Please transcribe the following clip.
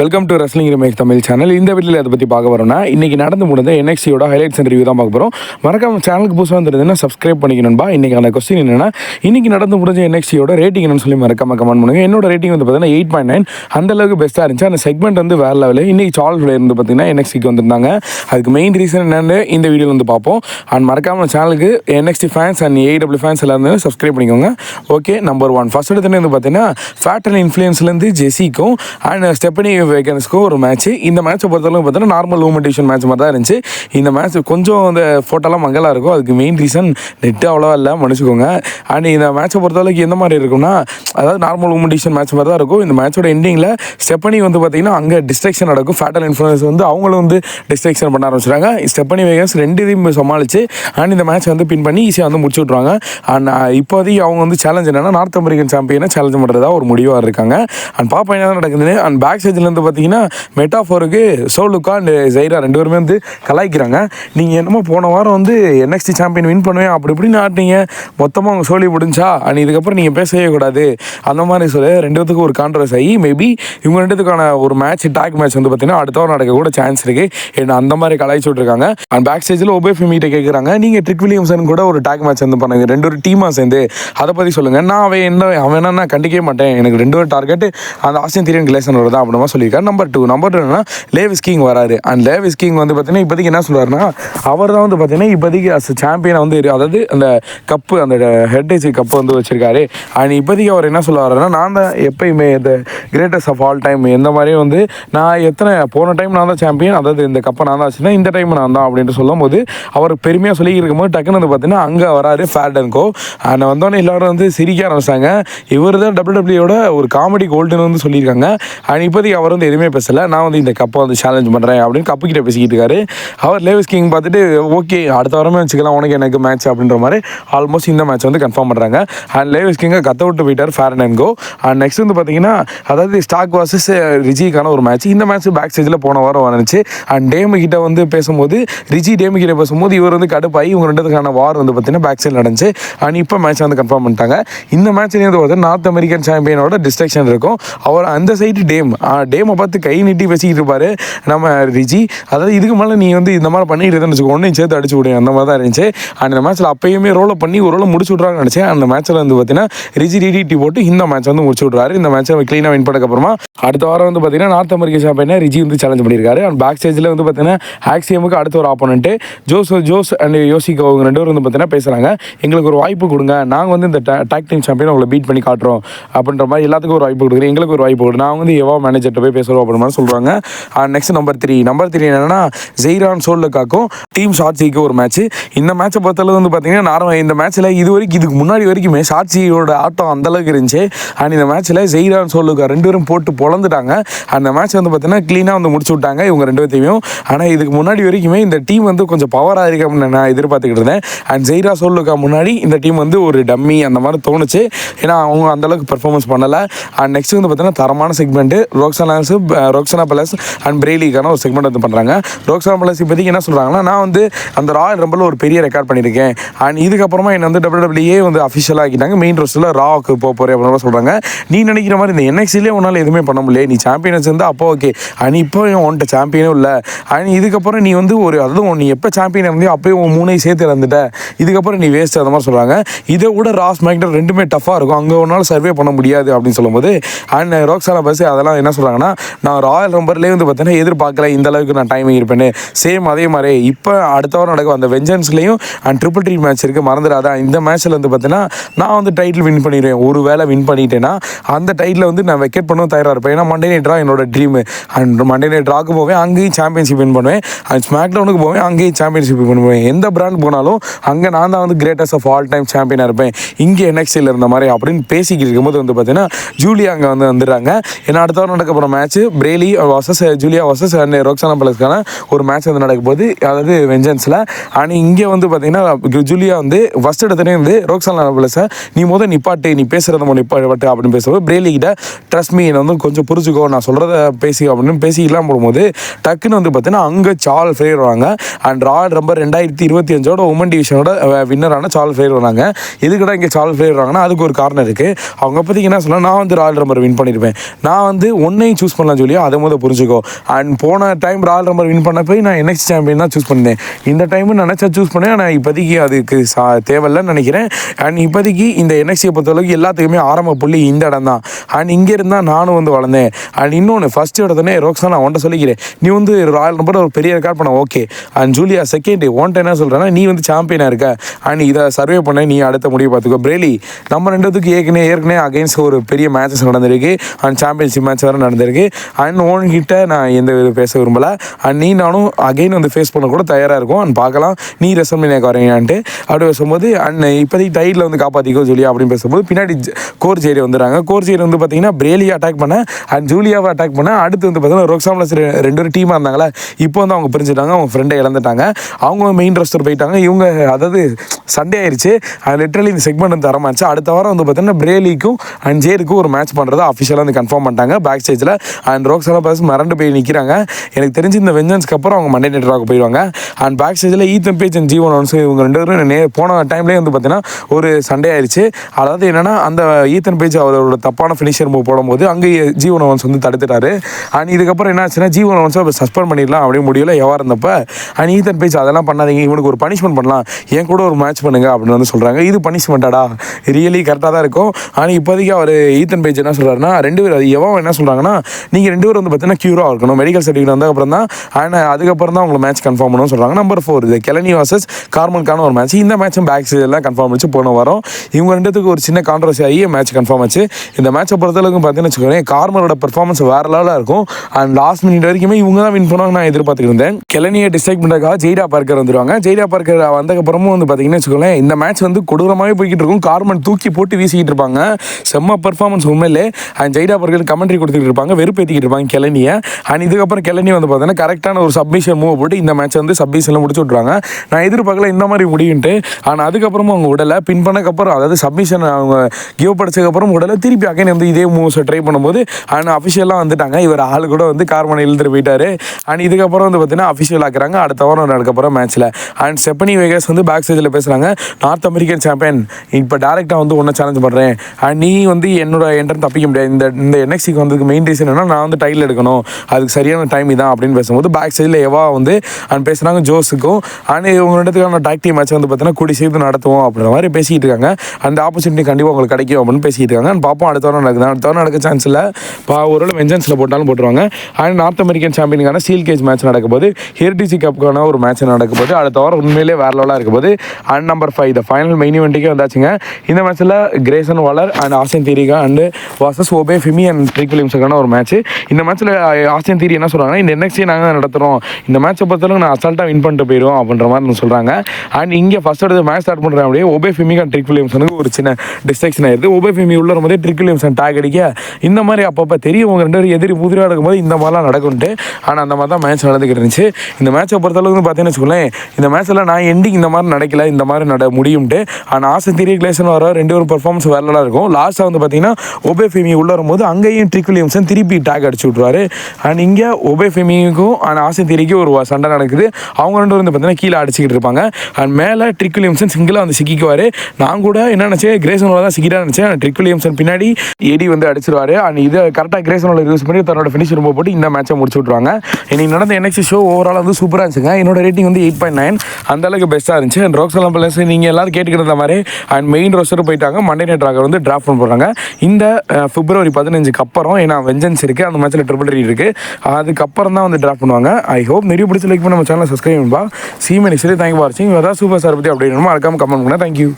Welcome to wrestling remake Tamil channel இந்த வீட்டில் அதை பற்றி பார்க்க வரோம்னா இன்னைக்கு நடந்து முடிந்த என்எக்சியோட ஹைலைட்ஸ் அண்ட் ரிவ்யூ தான் பார்க்க போகிறோம் மறக்காம சேனலுக்கு புதுசாக வந்துருதுன்னா சப்ஸ்கிரைப் பண்ணிக்கணும்பா. இன்றைக்கான கொஸ்டின் என்னென்னா இன்றைக்கி நடந்து முடிஞ்ச என்எக்சியோட ரேட்டிங் என்னன்னு சொல்லி மறக்காம கமெண்ட் பண்ணுங்க. என்னோட ரேட்டிங் வந்து பார்த்தீங்கன்னா எயிட் பாயிண்ட் நைன் அந்த அளவுக்கு பெஸ்ட்டாக இருந்துச்சு. அந்த செக்மெண்ட் வந்து வேறு லெவலில் இன்றைக்கி சால் சார்ல் இருந்து பார்த்தீங்கன்னா என்எக்சிக்கு வந்திருந்தாங்க. அதுக்கு மெயின் ரீசன் என்னென்னு இந்த வீடியோவில் வந்து பார்ப்போம். அண்ட் மறக்காம சேனலுக்கு NXT fans and AW fans எல்லாரும் சப்ஸ்கிரைப் பண்ணிக்கோங்க. ஓகே நம்பர் ஒன் ஃபர்ஸ்ட் எடுத்துன்னு வந்து பார்த்தீங்கன்னா ஃபேட் அண்ட் இன்ஃப்ளூயன்ஸ்லேருந்து ஜெஸிக்கும் அண்ட் ஸ்டெப்பனி வேகன்ஸ்க்கும் ஒரு மேட்ச் இந்த மேட்சை பொறுத்தளவு பார்த்தீங்கன்னா நார்மல் ஊமெண்டேஷன் மேட்ச் மாதிரி தான் இருந்துச்சு. இந்த மேட்ச் கொஞ்சம் அந்த ஃபோட்டோலாம் மங்கலாக இருக்கும். அதுக்கு மெயின் ரீசன் நெட்டு அவ்வளோவா இல்லை மன்னிச்சுக்கோங்க. அண்ட் இந்த மேட்சை பொறுத்தளவுக்கு எந்த மாதிரி இருக்கும்னா அதாவது நார்மல் ஊமெண்டேஷன் மேட்ச் மாதிரி தான் இருக்கும். இந்த மேட்சோட எண்டிங்கில் ஸ்டெப்பனி வந்து பார்த்தீங்கன்னா அங்கே டிஸ்ட்ரக்ஷன் நடக்கும். ஃபேட்டல் இன்ஃப்ளூயன்ஸ் வந்து அவங்களும் வந்து டிஸ்ட்ரக்ஷன் பண்ண ஆரம்பிச்சிட்டாங்க ஸ்டெப்பனி வேகன்ஸ் ரெண்டு இதையும் சமாளித்து அண்ட் இந்த மேட்ச் வந்து பின் பண்ணி ஈஸியாக வந்து முடிச்சு விட்ருவாங்க அண்ட் இப்போதைக்கு அவங்க வந்து சேலஞ்ச் என்னன்னா நார்த் அமெரிக்கன் சாம்பியனை சேலஞ்ச் பண்ணுறதா ஒரு முடிவாக இருக்காங்க. அண்ட் பாப்பா என்ன நடக்குதுன்னு அண்ட் பேக் வந்து பார்த்தீங்கன்னா மெட்டாஃபோருக்கு சோலுக்கா அண்ட் ஜெய்ரா ரெண்டு பேருமே வந்து கலாய்க்கிறாங்க. நீங்கள் என்னமோ போன வாரம் வந்து என்எக்ஸ்டி சாம்பியன் வின் பண்ணுவேன் அப்படி இப்படின்னு ஆட்டினீங்க. மொத்தமாக அவங்க சோழி முடிஞ்சா அண்ட் இதுக்கப்புறம் நீங்கள் பேசவே கூடாது. அந்த மாதிரி சொல்லி ரெண்டு பேத்துக்கும் ஒரு கான்ட்ரவர்ஸ் ஆகி மேபி இவங்க ரெண்டுத்துக்கான ஒரு மேட்ச் டாக் மேட்ச் வந்து பார்த்தீங்கன்னா அடுத்த வாரம் நடக்க கூட சான்ஸ் இருக்கு. என்ன அந்த மாதிரி கலாய்ச்சி விட்ருக்காங்க அண்ட் பேக் ஸ்டேஜில் ஒபே மீட்டை கேட்குறாங்க நீங்கள் ட்ரிக் வில்லியம்சன் கூட ஒரு டாக் மேட்ச் வந்து பண்ணுங்க. ரெண்டு ஒரு டீமாக சேர்ந்து. அதை பற்றி சொல்லுங்கள் நான் அவன் என்ன அவன் என்ன நான் கண்டிக்கவே மாட்டேன். எனக்கு ரெண்டு ஒரு டார்கெட் அந்த ஆசியன் திரியன் கிளேசன் வருதா அப்படிமா பண்ணியிருக்காரு நம்பர் டூ நம்பர் டூ என்னன்னா லேவிஸ் கிங் வராரு. அண்ட் லேவிஸ் கிங் வந்து பார்த்தீங்கன்னா இப்போதைக்கு என்ன சொல்றாருன்னா அவர் தான் வந்து பார்த்தீங்கன்னா இப்போதைக்கு அஸ் சாம்பியனை வந்து அதாவது அந்த கப்பு அந்த ஹெரிட்டேஜ் கப்பு வந்து வச்சிருக்காரு. அண்ட் இப்போதைக்கு அவர் என்ன சொல்ல வர்றாருன்னா நான் தான் எப்பயுமே இந்த கிரேட்டஸ்ட் ஆஃப் ஆல் டைம் எந்த மாதிரியும் வந்து நான் எத்தனை போன டைம் நான் தான் சாம்பியன் அதாவது இந்த கப்பை நான் தான் வச்சுருந்தேன் இந்த டைம் நான் தான் அப்படின்ட்டு சொல்லும்போது அவர் பெருமையாக சொல்லி இருக்கும்போது டக்குன்னு வந்து பார்த்தீங்கன்னா அங்கே வராரு ஃபேர்டன்கோ அண்ட் வந்தோடனே எல்லாரும் வந்து சிரிக்க ஆரம்பிச்சாங்க. இவர் தான் டபிள்யூடபிள்யூட ஒரு காமெடி கோல்டுன்னு வந்து சொல்லியிருக்காங்க. அண்ட் இப்போதைக்கு அவர் வந்து எதுவுமே பேசலை. நான் வந்து இந்த கப்பை வந்து சேலஞ்ச் பண்ணுறேன் அப்படின்னு கப்பு கிட்ட பேசிக்கிட்டு இருக்காரு. அவர் லேவிஸ் கிங் பார்த்துட்டு ஓகே அடுத்த வாரமே வச்சுக்கலாம். உனக்கு எனக்கு மேட்ச் அப்படின்ற மாதிரி ஆல்மோஸ்ட் இந்த மேட்ச் வந்து கன்ஃபார்ம் பண்ணுறாங்க அண்ட் லேவிஸ் கிங்கை கத்த விட்டு போயிட்டார் ஃபேரன் அண்ட் கோ அண்ட் நெக்ஸ்ட் வந்து பார்த்தீங்கன்னா அதாவது ஸ்டாக் வாசஸ் ரிஜிக்கான ஒரு மேட்ச் இந்த மேட்ச் பேக் ஸ்டேஜில் போன வாரம் வந்துச்சு. அண்ட் டேமு கிட்ட வந்து பேசும்போது ரிஜி டேமு கிட்ட பேசும்போது இவர் வந்து கடுப்பாகி இவங்க ரெண்டுக்கான வார் வந்து பார்த்தீங்கன்னா பேக் சைடு நடந்துச்சு. அண்ட் இப்போ மேட்ச் வந்து கன்ஃபார்ம் பண்ணிட்டாங்க. இந்த மேட்ச்லேயும் வந்து பார்த்தீங்கன்னா நார்த் அமெரிக்கன் சாம்பியனோட டிஸ்ட்ரக்ஷன் இருக்கும். அவர் அந்த சைடு டேம் டேம் பார்த்து கை நீட்டி பேசிக்கிட்டு இருப்பாரு. நம்ம ரிஜி அதாவது இதுக்கு மேலே நீ வந்து இந்த மாதிரி பண்ணிட்டு இருந்தேன்னு வச்சுக்கோ ஒன்றையும் சேர்த்து அடிச்சு விடுங்க அந்த மாதிரி தான் இருந்துச்சு. அண்ட் இந்த மேட்ச்சில் அப்பயுமே ரோலை பண்ணி ஒரு ரோலை முடிச்சு விட்றாங்கன்னு நினச்சேன். அந்த மேட்ச்சில் வந்து பார்த்தீங்கன்னா ரிஜி டிடிடி போட்டு இந்த மேட்ச் வந்து முடிச்சு விட்றாரு. இந்த மேட்ச்சை க்ளீனாக வின் பண்ணக்கப்புறமா அடுத்த வாரம் வந்து பார்த்தீங்கன்னா நார்த் அமெரிக்கா சாம்பியனை ரிஜி வந்து சேலஞ்ச் பண்ணியிருக்காரு. அண்ட் பேக் ஸ்டேஜில் வந்து பார்த்தீங்கன்னா ஆக்சியமுக்கு அடுத்த ஒரு ஆப்போனண்ட்டு ஜோஸ் ஜோஸ் அண்ட் யோசிக்கோ அவங்க ரெண்டு பேரும் வந்து பார்த்தீங்கன்னா பேசுகிறாங்க எங்களுக்கு ஒரு வாய்ப்பு கொடுங்க. நாங்கள் வந்து இந்த டாக் டீம் சாம்பியன் உங்களை பீட் பண்ணி காட்டுறோம். அப்படின்ற மாதிரி எல்லாத்துக்கும் ஒரு வாய்ப்பு கொடுக்குறேன் எங்களுக்கு ஒரு வாய்ப்பு கொடுங்க. நான் வந்து எவ்வளோ மேனேஜர்கிட்ட போய் பேசுகிறோம் அப்படின்ற மாதிரி சொல்கிறாங்க next number three number three என்னென்னா ஜெய்ரான் சோல்லுக்காக்கும் டீம் ஷாட்சிக்கு ஒரு மேட்ச் இந்த மேட்சை பொறுத்தளவு வந்து பார்த்தீங்கன்னா நார்மல் இந்த மேட்ச்சில் இது வரைக்கும் இதுக்கு முன்னாடி வரைக்குமே ஷாட்சியோட ஆட்டம் அந்த அளவுக்கு இருந்துச்சு. அண்ட் இந்த மேட்ச்சில் ஜெய்ரான் சோல்லுக்கா ரெண்டு பேரும் போட்டு பொழந்துட்டாங்க. அந்த மேட்ச் வந்து பார்த்தீங்கன்னா க்ளீனாக வந்து முடிச்சு விட்டாங்க இவங்க ரெண்டு பேர்த்தையும் ஆனால் இதுக்கு முன்னாடி வரைக்குமே இந்த டீம் வந்து கொஞ்சம் பவராக இருக்கு அப்படின்னு நான் எதிர்பார்த்துக்கிட்டு இருந்தேன். அண்ட் ஜெய்ரா சோல்லுக்கா முன்னாடி இந்த டீம் வந்து ஒரு டம்மி அந்த மாதிரி தோணுச்சு. ஏன்னா அவங்க அந்தளவுக்கு பெர்ஃபார்மன்ஸ் பண்ணலை. அண்ட் நெக்ஸ்ட் வந்து பார்த்தீங்கன்னா தரமான செக்மெண்ட்டு ரோக்ஸனாஸ் ரோக்ஸனா பிளஸ் அண்ட் பிரேலிக்கான ஒரு செக்மெண்ட் வந்து பண்ணுறாங்க ரோக்ஸனா பிளஸ் இப்போதைக்கு என்ன சொல்கிறாங்கன்னா நான் வந்து அந்த ராயல் ரம்பில் ஒரு பெரிய ரெக்கார்ட் பண்ணியிருக்கேன். அண்ட் இதுக்கப்புறமா என்னை வந்து டபிள்யூடபிள்யூஏ வந்து அஃபிஷியலாக ஆக்கிட்டாங்க. மெயின் ரோஸ்ட்டில் ராவுக்கு போக போகிறேன் அப்படின்னு சொல்கிறாங்க நீ நினைக்கிற மாதிரி இந்த என்எக்ஸிலே உன்னால் எதுவுமே பண்ண முடியல. நீ சாம்பியன்ஸ் இருந்தால் அப்போ ஓகே அண்ட் இப்போ உன்ட்ட சாம்பியனும் இல்லை? அண்ட் இதுக்கப்புறம் நீ வந்து ஒரு அதுவும் நீ எப்போ சாம்பியன் இருந்தியோ அப்போயே உன் மூணையும் சேர்த்து இறந்துட்ட. இதுக்கப்புறம் நீ வேஸ்ட் அந்த மாதிரி சொல்கிறாங்க இதை விட ராஸ் மேக்டர் ரெண்டுமே டஃப்பாக இருக்கும். அங்கே உன்னால் சர்வே பண்ண முடியாது அப்படின்னு சொல்லும்போது. அண்ட் ரோக்ஸானா பஸ் அதெல்லாம் என்ன சொல்கிறாங்கன்னா நான் ராயல் ரம்பர்லேயே வந்து பார்த்தீங்கன்னா எதிர்பார்க்கல இந்த அளவுக்கு நான் டைமிங் இருப்பேன்னு. சேம் அதே மாதிரி இப்போ அடுத்த வாரம் நடக்கும் அந்த வெஞ்சன்ஸ்லேயும் அண்ட் ட்ரிபிள் ட்ரீ மேட்ச் இருக்குது மறந்துடாதான் இந்த மேட்ச்சில் வந்து பார்த்தீங்கன்னா நான் வந்து டைட்டில் வின் பண்ணிடுவேன். ஒரு வேளை வின் பண்ணிட்டேன்னா அந்த டைட்டில் வந்து நான் வெக்கெட் பண்ணவும் தயாராக இருப்பேன். ஏன்னா மண்டே நைட் ட்ரா என்னோட ட்ரீம் அண்ட் மண்டே நைட் ட்ராக்கு போவேன் அங்கேயும் சாம்பியன்ஷிப் வின் பண்ணுவேன். அண்ட் ஸ்மாக் டவுனுக்கு போவேன் அங்கேயும் சாம்பியன்ஷிப் வின் பண்ணுவேன். எந்த பிராண்ட் போனாலும் அங்கே நான் தான் வந்து கிரேட்டஸ்ட் ஆஃப் ஆல் டைம் சாம்பியனாக இருப்பேன். இங்கே என்எக்ஸில் இருந்த மாதிரி அப்படின்னு பேசிக்கிட்டு இருக்கும்போது வந்து பார்த்தீங்கன்னா ஜூலியா அங்கே வந்து வந்துடுறாங்க. ஏன்னா அடுத்த வாரம் நடக்க போகிற match Braille versus Julia versus and Roxana பிளஸ்க்கான ஒரு மேட்ச் வந்து நடக்க போகுது அதாவது வெஞ்சன்ஸில் அண்ட் இங்கே வந்து பார்த்தீங்கன்னா ஜூலியா வந்து ஃபஸ்ட் இடத்துலேயே வந்து ரோக்ஸானா பிளஸை நீ முதல் நிப்பாட்டு நீ பேசுகிறத முதல் நிப்பாட்டு அப்படின்னு பேசும்போது பிரேலி கிட்ட ட்ரஸ்ட் மீ வந்து கொஞ்சம் புரிஞ்சுக்கோ நான் சொல்கிறத பேசி அப்படின்னு பேசிக்கலாம் போடும்போது டக்குன்னு வந்து பார்த்தீங்கன்னா அங்கே சால் ஃபெயர் வராங்க அண்ட் ராயல் ரொம்ப ரெண்டாயிரத்தி இருபத்தி அஞ்சோட உமன் டிவிஷனோட வின்னரான சால் ஃபெயர் வராங்க எதுக்குடா இங்கே சால் ஃபேர் வராங்கன்னா அதுக்கு ஒரு காரணம் இருக்குது அவங்க பற்றி என்ன சொன்னால் நான் வந்து ராயல் ரம்பர் வின் பண்ணியிருப்பேன் நான் வந்து ஒன்னையும் சூஸ் சூஸ் பண்ணலாம் சொல்லியோ அதை முதல் புரிஞ்சுக்கோ. அண்ட் போன டைம் ராயல் நம்பர் வின் பண்ண போய் நான் என்எக்ஸ் சாம்பியன் தான் சூஸ் பண்ணேன் இந்த டைமும் நினச்சா சூஸ் பண்ணேன். ஆனால் இப்போதைக்கு அதுக்கு சா தேவையில்லைன்னு நினைக்கிறேன். அண்ட் இப்போதைக்கு இந்த என்எக்ஸியை பொறுத்தளவுக்கு எல்லாத்துக்குமே ஆரம்ப புள்ளி இந்த இடம் தான். அண்ட் இங்கே இருந்தால் நானும் வந்து வளர்ந்தேன். அண்ட் இன்னொன்று ஃபஸ்ட்டு இடத்துனே ரோக்ஸா நான் உன்ட்ட சொல்லிக்கிறேன். நீ வந்து ராயல் நம்பர் ஒரு பெரிய ரெக்கார்ட் பண்ண ஓகே அண்ட் ஜூலியா செகண்ட் ஒன்ட்ட என்ன சொல்கிறேன்னா நீ வந்து சாம்பியனாக இருக்க. அண்ட் இதை சர்வே பண்ண நீ அடுத்த முடிவு பார்த்துக்கோ. பிரேலி நம்ம ரெண்டுத்துக்கு ஏற்கனவே ஏற்கனவே அகைன்ஸ்ட் ஒரு பெரிய மேட்சஸ் நடந்திருக்கு. அண்ட் சாம்பியன்ஷிப் மேட்ச் வேறு நடந்திருக்கு. அண்ட் ஓன்கிட்ட நான் எந்த வித பேச விரும்பலை. அண்ட் நீ நானும் அகைன் வந்து ஃபேஸ் பண்ண கூட தயாராக இருக்கும். அண்ட் பார்க்கலாம். நீ ரெசல்மேனியாக்கு வரீங்கன்ட்டு அப்படி பேசும்போது அண்ட் இப்போதைக்கு டைட்டில் வந்து காப்பாற்றிக்கோ ஜூலியா அப்படின்னு பேசும்போது பின்னாடி ஜ- கோர் ஜேரி வந்துடுறாங்க. கோர் ஜேரி வந்து பார்த்தீங்கன்னா பிரேலியை அட்டாக் பண்ண அண்ட் ஜூலியாவை அட்டாக் பண்ண அடுத்து வந்து பார்த்தீங்கன்னா ரோக்ஸாம்லஸ் ரெண்டு ஒரு டீமாக இருந்தாங்களா இப்போ வந்து அவங்க பிரிஞ்சுட்டாங்க அவங்க ஃப்ரெண்டை இழந்துட்டாங்க. அவங்க மெயின் ரெஸ்டர் போயிட்டாங்க. இவங்க அதாவது சண்டே ஆயிடுச்சு லிட்டரலி இந்த செக்மெண்ட் வந்து தரமாச்சு. அடுத்த வாரம் வந்து பார்த்தீங்கன்னா பிரேலிக்கும் அண்ட் ஜேருக்கும் ஒரு மேட்ச் பண்ணுறது அஃபிஷியலாக வந்து கன்ஃபார்ம் பண்ணிட்டாங்க. பேக் ஸ்டேஜில் அண்ட் ரோக்ஸானா பார்த்து மறந்து போய் நிற்கிறாங்க எனக்கு தெரிஞ்சு இந்த வெஞ்சன்ஸ்க்கு அப்புறம் அவங்க மண்டே நெட்ராக போயிடுவாங்க. அண்ட் பேக் ஸ்டேஜில் Ethan Page and Jeevan once இவங்க ரெண்டு பேரும் நே போன டைம்லேயே வந்து பார்த்தீங்கன்னா ஒரு சண்டே ஆயிடுச்சு அதாவது என்னென்னா அந்த ஈத்தன் பேஜ் அவரோட தப்பான ஃபினிஷர் மூவ் போடும்போது அங்கே ஜீவன் ஒன்ஸ் வந்து தடுத்துட்டாரு. அண்ட் இதுக்கப்புறம் என்ன ஆச்சுன்னா ஜீவன் ஒன்ஸை சஸ்பெண்ட் பண்ணிடலாம் அப்படின்னு முடியல எவ்வளோ இருந்தப்ப அண்ட் ஈத்தன் பேஜ் அதெல்லாம் பண்ணாதீங்க. இவனுக்கு ஒரு பனிஷ்மெண்ட் பண்ணலாம். என் கூட ஒரு மேட்ச் பண்ணுங்க அப்படின்னு வந்து சொல்கிறாங்க இது பனிஷ்மெண்ட்டாடா ரியலி கரெக்டாக தான் இருக்கும். ஆனால் இப்போதைக்கு அவர் ஈத்தன் பேஜ் என்ன சொல்கிறாருன்னா ரெண்டு பேர் எவன் என்ன சொல்கிறாங்கன்னா நீங்கள் ரெண்டு பேரும் வந்து பார்த்தீங்கன்னா க்யூராக இருக்கணும். மெடிக்கல் சர்டிஃபிகேட் வந்ததுக்கப்புறம் தான் ஆனால் அதுக்கப்புறம் தான் உங்களுக்கு மேட்ச் கன்ஃபார்ம் பண்ணணும்னு சொல்கிறாங்க நம்பர் ஃபோர் இது கெலனி வாசஸ் கார்மல்கான ஒரு மேட்ச் இந்த மேட்சும் பேக் எல்லாம் கன்ஃபார்ம் வச்சு போன வரோம். இவங்க ரெண்டுத்துக்கு ஒரு சின்ன கான்ட்ரவர்சி ஆகி மேட்ச் கன்ஃபார்ம் ஆச்சு. இந்த மேட்சை பொறுத்தளவுக்கு பார்த்தீங்கன்னு வச்சுக்கோங்க கார்மலோட பெர்ஃபார்மன்ஸ் வேற லெவலாக இருக்கும். அண்ட் லாஸ்ட் மினிட் வரைக்குமே இவங்க தான் வின் பண்ணுவாங்க நான் எதிர்பார்த்துட்டு இருந்தேன். கெலனியை டிஸ்ட்ரைக் பண்ணுறதுக்காக ஜெய்டா பார்க்கர் வந்துருவாங்க. ஜெய்டா பார்க்கர் வந்ததுக்கப்புறமும் வந்து பார்த்தீங்கன்னு வச்சுக்கோங்களேன் இந்த மேட்ச் வந்து கொடூரமாகவே போய்கிட்டு இருக்கும். கார்மன் தூக்கி போட்டு வீசிக்கிட்டு இருப்பாங்க. செம்ம பெர்ஃபார்மன்ஸ் உண்மையிலே. அண்ட் ஜெய்டா பார்க்கர் கமெண்ட்ரி கொடுத்துட்டு இருப்பாங்க. வெறுப்பேற்றிக்கிட்டு இருப்பாங்க கிளனியை. அண்ட் இதுக்கப்புறம் கிளனி வந்து பார்த்தீங்கன்னா கரெக்டான ஒரு சப்மிஷன் மூவ் போட்டு இந்த மேட்ச் வந்து சப்மிஷனில் முடிச்சு விட்ருவாங்க நான் எதிர்பார்க்கல இந்த மாதிரி முடியுன்ட்டு ஆனால் அதுக்கப்புறமும் அவங்க உடலை பின் பண்ணக்கப்புறம் அதாவது சப்மிஷன் அவங்க கிவ் படிச்சதுக்கப்புறம் உடலை திருப்பி அகைன் வந்து இதே மூவ்ஸை ட்ரை பண்ணும்போது ஆனால் அஃபிஷியலாக வந்துட்டாங்க. இவர் ஆள் கூட வந்து கார்மனை இழுத்துட்டு போயிட்டாரு. அண்ட் இதுக்கப்புறம் வந்து பார்த்தீங்கன்னா அஃபிஷியல் ஆக்குறாங்க அடுத்த வாரம் நடக்கப்புறம் மேட்ச்சில் அண்ட் செப்பனி வேகஸ் வந்து பேக் ஸ்டேஜில் பேசுகிறாங்க நார்த் அமெரிக்கன் சாம்பியன் இப்போ டேரெக்டாக வந்து ஒன்றை சேலஞ்ச் பண்ணுறேன் அண்ட் நீ வந்து என்னோட என்ட்ரன் தப்பிக்க முடியாது. இந்த இந்த என்எக்ஸிக்கு வந்ததுக்கு மெயின் ரீசன் என்னென்னா நான் வந்து டைட்டில் எடுக்கணும் அதுக்கு சரியான டைம் இதான் அப்படின்னு பேசும்போது பேக் சைடில் எவா வந்து அண்ட் பேசுகிறாங்க ஜோஸுக்கும் அண்ட் இவங்க ரெண்டுத்துக்கான டாக் டீம் மேட்ச் வந்து பார்த்தீங்கன்னா கூடி சேர்த்து நடத்துவோம் அப்படின்ற மாதிரி பேசிக்கிட்டு இருக்காங்க. அந்த ஆப்பர்ச்சுனிட்டி கண்டிப்பாக உங்களுக்கு கிடைக்கும் அப்படின்னு பேசிக்கிட்டு இருக்காங்க. அண்ட் பார்ப்போம் அடுத்த வாரம் நடக்குது. அடுத்த வாரம் நடக்க சான்ஸ் இல்லை. பா ஒரு வெஞ்சன்ஸில் போட்டாலும் போட்டுருவாங்க. அண்ட் நார்த் அமெரிக்கன் சாம்பியனுக்கான ஸ்டீல் கேஜ் மேட்ச் நடக்கும் போது ஹெரிடிசி கப்புக்கான ஒரு மேட்ச் நடக்கும் போது அடுத்த வாரம் உண்மையிலே வேற லெவலாக இருக்கும் போது அண்ட் நம்பர் ஃபைவ் இந்த ஃபைனல் மெயின் இவெண்ட்டுக்கே வந்தாச்சுங்க. இந்த மேட்ச்சில் Grayson Waller and Hassan தீரிகா and versus Oba Femi and Trick ஒரு மேட்ச் இந்த மேட்ச்சில் ஆசன் தீரி என்ன சொல்கிறாங்கன்னா இந்த என்எக்ஸியை நாங்கள் நடத்துகிறோம் இந்த மேட்ச்சை பொறுத்தளவுக்கு நான் அசால்ட்டாக வின் பண்ணிட்டு போயிடுவோம் அப்படின்ற மாதிரி சொல்கிறாங்க அண்ட் இங்கே ஃபஸ்ட் எடுத்து மேட்ச் ஸ்டார்ட் பண்ணுறேன் அப்படியே ஒபே ஃபிமிக்கு அண்ட் ட்ரிக் வில்லியம்ஸனுக்கு ஒரு சின்ன டிஸ்ட்ரக்ஷன் ஆயிடுது. ஒபே ஃபிமி உள்ள வரும்போது ட்ரிக் வில்லியம்சன் டேக் அடிக்க இந்த மாதிரி அப்பப்போ தெரியும் உங்க ரெண்டு பேரும் எதிரி முதிரா இருக்கும்போது இந்த மாதிரிலாம் நடக்கும்ட்டு ஆனால் அந்த மாதிரி தான் மேட்ச் நடந்துக்கிட்டு இருந்துச்சு. இந்த மேட்ச்சை பொறுத்தளவுக்கு பார்த்தீங்கன்னு வச்சுக்கோங்களேன் இந்த மேட்ச்சில் நான் எண்டிங் இந்த மாதிரி நடக்கல இந்த மாதிரி நட முடியும்ட்டு ஆனால் ஆசை திரி கிளேசன் வர ரெண்டு பேரும் பர்ஃபார்மன்ஸ் வரலாம் இருக்கும். லாஸ்ட்டாக வந்து பார்த்தீங்கன்னா ஒபே ஃபிமி உள்ள வரும்போது அங்கேயும் ட்ரிக் வில்லியம்சன் திருப்பி டேக் அடிச்சு விட்ருவாரு அண்ட் இங்கே ஒபே ஃபெமிக்கும் அண்ட் ஆசை திரிக்கும் ஒரு சண்டை நடக்குது. அவங்க ரெண்டு வந்து பார்த்தீங்கன்னா கீழே அடிச்சுக்கிட்டு இருப்பாங்க. அண்ட் மேலே ட்ரிக் வில்லியம்சன் சிங்கிளாக வந்து சிக்கிக்குவார். நான் கூட என்ன நினச்சேன்? கிரேசனோட தான் சிக்கிட்டா நினச்சேன். ஆனால் ட்ரிக் வில்லியம்சன் பின்னாடி எடி வந்து அடிச்சிருவாரு. அண்ட் இதை கரெக்டாக கிரேசனோட யூஸ் பண்ணி தன்னோட ஃபினிஷ் ரொம்ப போட்டு இந்த மேட்சை முடிச்சு விட்ருவாங்க இன்னைக்கு நடந்த என்எக்சி ஷோ ஓவரால் வந்து சூப்பராக இருந்துச்சுங்க. என்னோட ரேட்டிங் வந்து எயிட் பாயிண்ட் நைன் அந்த அளவுக்கு பெஸ்ட்டாக இருந்துச்சு. அண்ட் ரோக்ஸலாம் பிளஸ் நீங்கள் எல்லாரும் கேட்டுக்கிற மாதிரி அண்ட் மெயின் ரோஸ்டர் போயிட்டாங்க. மண்டே நைட் ராகர் வந்து டிராஃப்ட் பண்ண போகிறாங்க இந்த பிப்ரவரி பதினஞ்சுக்கு அப்புறம் ஏன்னா வெஞ்சன்ஸ் இருக்குது அந்த மேட்ச்சில் ட்ரிபிள் ரீட் இருக்குது அதுக்கப்புறம் தான் வந்து ட்ராப் பண்ணுவாங்க. ஐ ஹோப் நிறைய பிடிச்ச லைக் பண்ணி. நம்ம சேனலை சப்ஸ்கிரைப் பண்ணுவா சீமெனி சரி தேங்க் ஃபார் வாட்சிங் ஏதாவது சூப்பர் சார் பற்றி அப்படி மறக்காம கமெண்ட் பண்ணேன் தேங்க்யூ